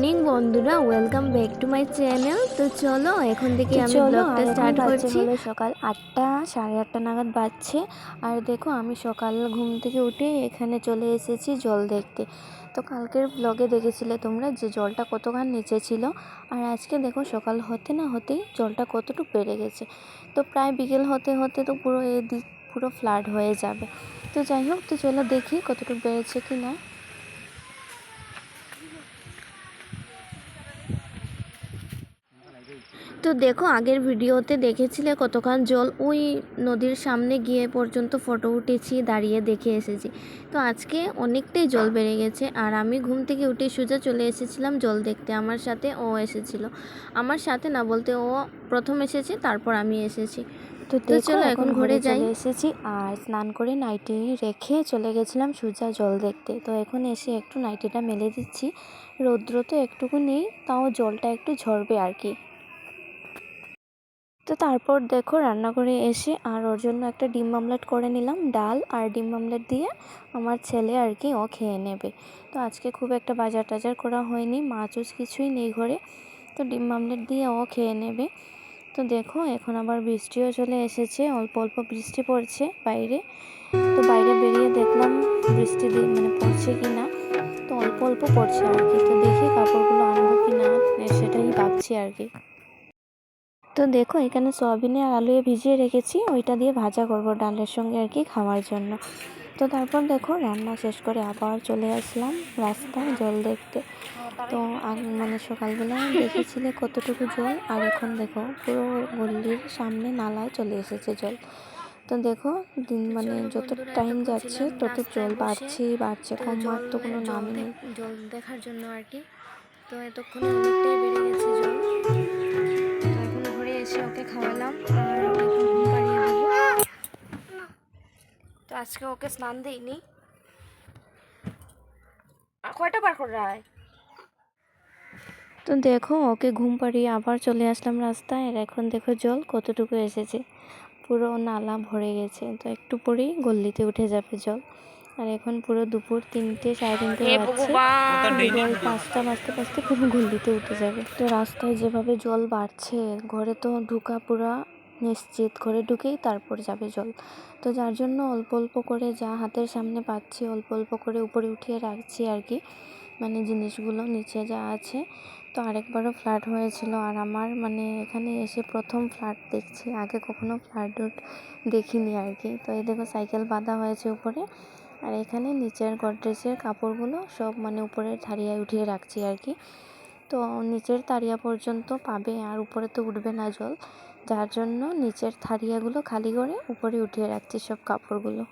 Morning বন্ধুরা welcome back to my channel তো চলো এখন থেকে আমি ব্লগটা স্টার্ট করছি। সকাল আটটা সাড়ে আটটা নাগাদ বাজছে। আর দেখো আমি সকাল ঘুম থেকে উঠে এখানে চলে এসেছি জল দেখতে। তো কালকের ব্লগে দেখেছিলে তোমরা যে জলটা কতখান নিচে ছিল? আর আজকে দেখো সকাল হতে না হতেই জলটা কতটুকু বেড়ে গেছে। তো প্রায় বিকেল হতে হতে তো পুরো এদিক পুরো ফ্লাড হয়ে যাবে। তো যাই হোক তো চলো দেখি কতটুকু বেড়েছে কি না তো দেখো আগের ভিডিওতে দেখেছিলে কতক্ষণ জল ওই নদীর সামনে গিয়ে পর্যন্ত ফটো উঠেছি দাঁড়িয়ে দেখে এসেছি। তো আজকে অনেকটাই জল বেড়ে গেছে আর আমি ঘুম থেকে উঠে সোজা চলে এসেছিলাম জল দেখতে। আমার সাথে ও এসেছিল। আমার সাথে না বলতে ও প্রথম এসেছে তারপর আমি এসেছি। তো চলো এখন ঘরে যাই। এসেছি আর স্নান করে নাইটি রেখে চলে গেছিলাম সূর্যা জল দেখতে। তো এখন এসে একটু নাইটিটা মেলে দিচ্ছি। রৌদ্র তো একটুকু নেই তাও জলটা একটু ঝরবে আর কি। তো তারপর দেখো রান্না করে এসে আর ওর জন্য একটা ডিম আমলেট করে নিলাম, ডাল আর ডিম আমলেট দিয়ে আমার ছেলে আর কি ও খেয়ে নেবে। তো আজকে খুব একটা বাজার টাজার করা হয়নি মাছ উছ কিছুই নেই ঘরে, তো ডিম আমলেট দিয়ে ও খেয়ে নেবে। তো দেখো এখন আবার বৃষ্টিও চলে এসেছে, অল্প অল্প বৃষ্টি পড়ছে বাইরে। তো বাইরে বেরিয়ে দেখলাম বৃষ্টি মানে পড়ছে কি না, তো অল্প অল্প পড়ছে আর কি। তো দেখি কাপড়গুলো আনব কি না, সেটাই ভাবছি আর কি। তো দেখো, এখানে সয়াবিনে আর আলুয়ে ভিজিয়ে রেখেছি। ওইটা দিয়ে ভাজা করব ডালের সঙ্গে আর কি খাওয়ার জন্য। তো তারপর দেখো, রান্না শেষ করে আবার চলে আসলাম রাস্তায় জল দেখতে। তো মানে সকালবেলা দেখেছিলে কতটুকু জল? আর এখন দেখো, পুরো গল্লির সামনে নালায় চলে এসেছে জল। তো দেখো, দিন মানে যত টাইম যাচ্ছে, তত জল বাড়ছেই বাড়ছে। কমার তো কোনো নামই নেই। জল দেখার জন্য আর কি। তো এতক্ষণে অনেকটাই বেড়ে গেছে তো আজকে ওকে স্নান দিইনি। কয়টা বার তো দেখো, ওকে ঘুম পাড়িয়ে আবার চলে আসলাম রাস্তায়, আর এখন দেখো জল কতটুকু এসেছে। পুরো নালা ভরে গেছে, তো একটু পরেই গল্লিতে উঠে যাবে জল। আর এখন পুরো দুপুর তিনটে সাড়ে তিনটে বাজছে। জল পাঁচটা বাজতে বাজতে পুরো গল্লিতে উঠে যাবে। তো রাস্তায় যেভাবে জল বাড়ছে ঘরে তো ঢুকা পুরা নিশ্চিত। ঘরে ঢুকেই তারপর যাবে জল। তো যার জন্য অল্প অল্প করে যা হাতের সামনে পাচ্ছি অল্প অল্প করে উপরে উঠিয়ে রাখছি আর কি। মানে জিনিসগুলো নিচে যা আছে। তো আরেকবারও ফ্ল্যাট হয়েছিল আর আমার মানে এখানে এসে প্রথম ফ্ল্যাট দেখছি। আগে কখনো ফ্ল্যাট দেখিনি আর কি। তো এই দেখো সাইকেল বাঁধা হয়েছে উপরে। আর এখানে নিচের গডরেজের কাপড়গুলো সব মানে উপরের থারিয়ায় উঠিয়ে রাখছি আর কি। তো নিচের তারিয়া পর্যন্ত পাবে, আর উপরে তো উঠবে না জল। যার জন্য নিচের থারিয়াগুলো খালি করে উপরে উঠিয়ে রাখছি সব কাপড়গুলো।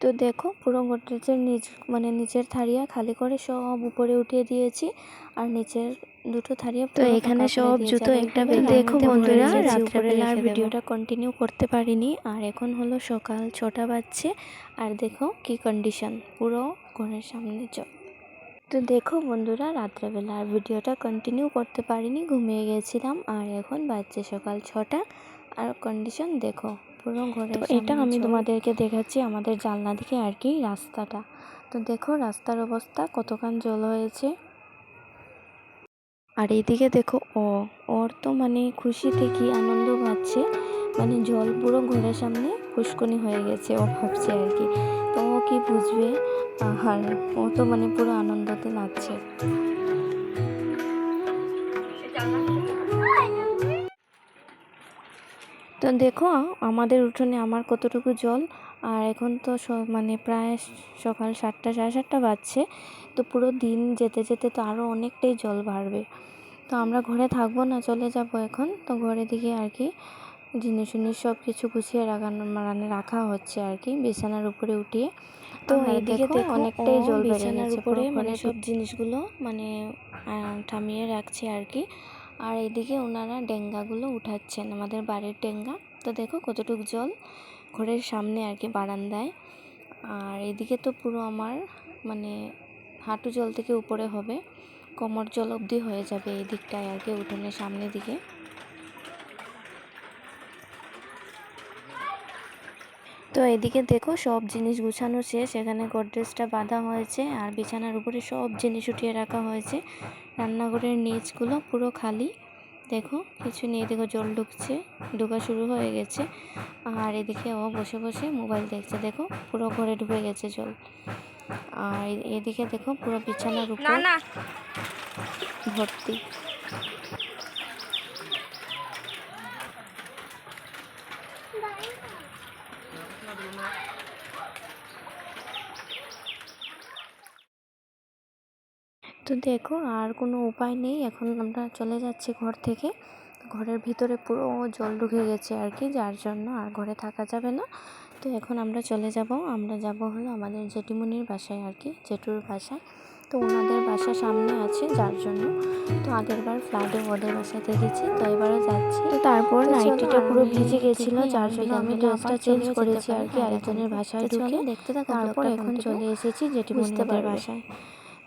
তো দেখো পুরো গোদরেজের নিচ মানে নিচের থারিয়া খালি করে সব উপরে উঠিয়ে দিয়েছি, আর নিচের দুটো থারিয়া তো এখানে সব জুতো একটা বেঁধে দেখো বন্ধুরা রাত্রেবেলা আর ভিডিওটা কন্টিনিউ করতে পারিনি। আর এখন হলো সকাল ছটা বাজছে। আর দেখো কি কন্ডিশন পুরো ঘরের সামনে জল। তো দেখো বন্ধুরা রাত্রেবেলা আর ভিডিওটা কন্টিনিউ করতে পারিনি ঘুমিয়ে গেছিলাম। আর এখন বাজছে সকাল ছটা। আর কন্ডিশন দেখো পুরো ঘরের এটা আমি তোমাদেরকে দেখাচ্ছি আমাদের জানলা দিকে আর কি রাস্তাটা। তো দেখো রাস্তার অবস্থা কতখান জল হয়েছে। আর এইদিকে দেখো ও ওর তো মানে খুশিতে কি আনন্দ পাচ্ছে। মানে জল পুরো ঘরের সামনে পুষ্কনি হয়ে গেছে, ও ভাবছে আর কি। তো ও কি বুঝবে? আর ও তো মানে পুরো আনন্দতে নাচছে। তো দেখো, আমাদের উঠোনে আমার কতটুকু জল আর এখন তো মানে প্রায় সকাল সাতটা সাড়ে সাতটা বাজছে। তো পুরো দিন যেতে যেতে তো আরও অনেকটাই জল বাড়বে। তো আমরা ঘরে থাকব না চলে যাব এখন। তো ঘরে দিকে আর কি জিনিস উনিস সব কিছু গুছিয়ে রাখানো মানে রাখা হচ্ছে আর কি বিছানার উপরে উঠিয়ে। তো এইদিকে অনেকটাই জল বিছানার উপরে মানে মানে সব জিনিসগুলো মানে থামিয়ে রাখছে আর কি। আর এইদিকে ওনারা ডেঙ্গাগুলো উঠাচ্ছেন আমাদের বাড়ির ডেঙ্গা। তো দেখো কতটুকু জল। ঘরের সামনে আর কি বারান্দায়। আর এদিকে তো পুরো আমার মানে হাঁটু জল থেকে উপরে হবে, কোমর জল অবধি হয়ে যাবে এই দিকটায় আর কি উঠোনের সামনের দিকে। তো এদিকে দেখো সব জিনিস গুছানো শেষ, এখানে গোদরেজটা বাঁধা হয়েছে আর বিছানার উপরে সব জিনিস উঠিয়ে রাখা হয়েছে। রান্নাঘরের নিচগুলো পুরো খালি। দেখো কিছু নেই দেখো জল ঢুকছে ঢোকা শুরু হয়ে গেছে। আর এদিকে ও বসে বসে মোবাইল দেখছে দেখো পুরো ঘরে ঢুকে গেছে জল। আর এদিকে দেখো পুরো বিছানার উপর ভর্তি। তো দেখো আর কোনো উপায় নেই। এখন আমরা চলে যাচ্ছি ঘর থেকে। ঘরের ভিতরে পুরো জল ঢুকে গেছে আর কি যার জন্য আর ঘরে থাকা যাবে না। তো এখন আমরা চলে যাব। আমরা যাব হলো আমাদের জেঠিমুনির বাসায় আর কি জেঠুর বাসায়। তো ওনাদের বাসা সামনে আছে যার জন্য তো আগেরবার ফ্লাডে ওদের বাসায় দেখেছি তো এবারও যাচ্ছি। তো তারপর নাইটিটা পুরো ভিজে গেছিল যার জন্য আমি ড্রেসটা চেঞ্জ করেছি আর কি আরেকজনের বাসায় ঢুকে দেখতে থাকো তারপর এখন চলে এসেছি বুঝতে পারবে। বাসায়।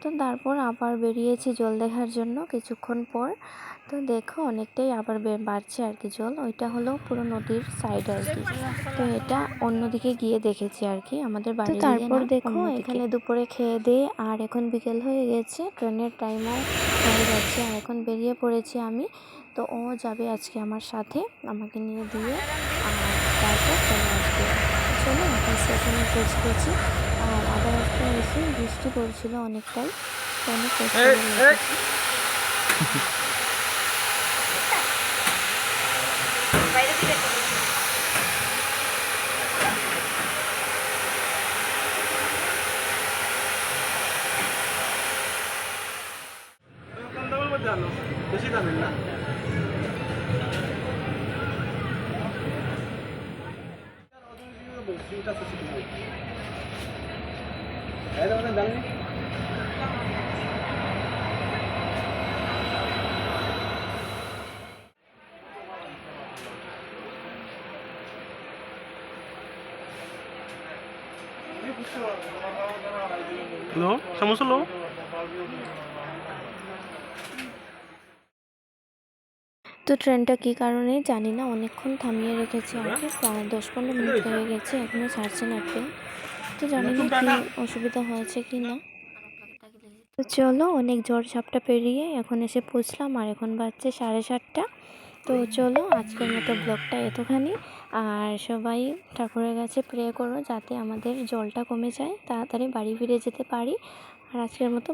তো তারপর আবার বেরিয়েছি জল দেখার জন্য কিছুক্ষণ পর। তো দেখো অনেকটাই আবার বাড়ছে আর কি জল। ওইটা হলো পুরো নদীর সাইড আর কি। তো এটা অন্যদিকে গিয়ে দেখেছি আর কি। আমাদের বাড়ি তারপর দেখো এখানে দুপুরে খেয়ে দিয়ে আর এখন বিকেল হয়ে গেছে। ট্রেনের টাইমও হয়ে যাচ্ছে। আর এখন বেরিয়ে পড়েছি আমি। তো ও যাবে আজকে আমার সাথে। আমাকে নিয়ে দিয়ে আর তারপর চলে আসবে। চলো এখন স্টেশনে পৌঁছে গেছি। আবার এসে বৃষ্টি পড়ছিল অনেকটাই অনেক কষ্ট বেশি দামের না লো সমস্যা লো তো ট্রেনটা কী কারণে জানি না, অনেকক্ষণ থামিয়ে রেখেছে আর কি, প্রায় দশ পনেরো মিনিট হয়ে গেছে এখনও ছাড়ছে না ট্রেন। তো জানি না কি অসুবিধা হয়েছে কি না। তো চলো অনেক জ্বর ঝাপটা পেরিয়ে এখন এসে পৌঁছলাম আর এখন বাজছে সাড়ে সাতটা। তো চলো আজকের মতো ব্লগটা এতখানি। আর সবাই ঠাকুরের কাছে প্রে করো যাতে আমাদের জলটা কমে যায় তাড়াতাড়ি বাড়ি ফিরে যেতে পারি। আর আজকের মতো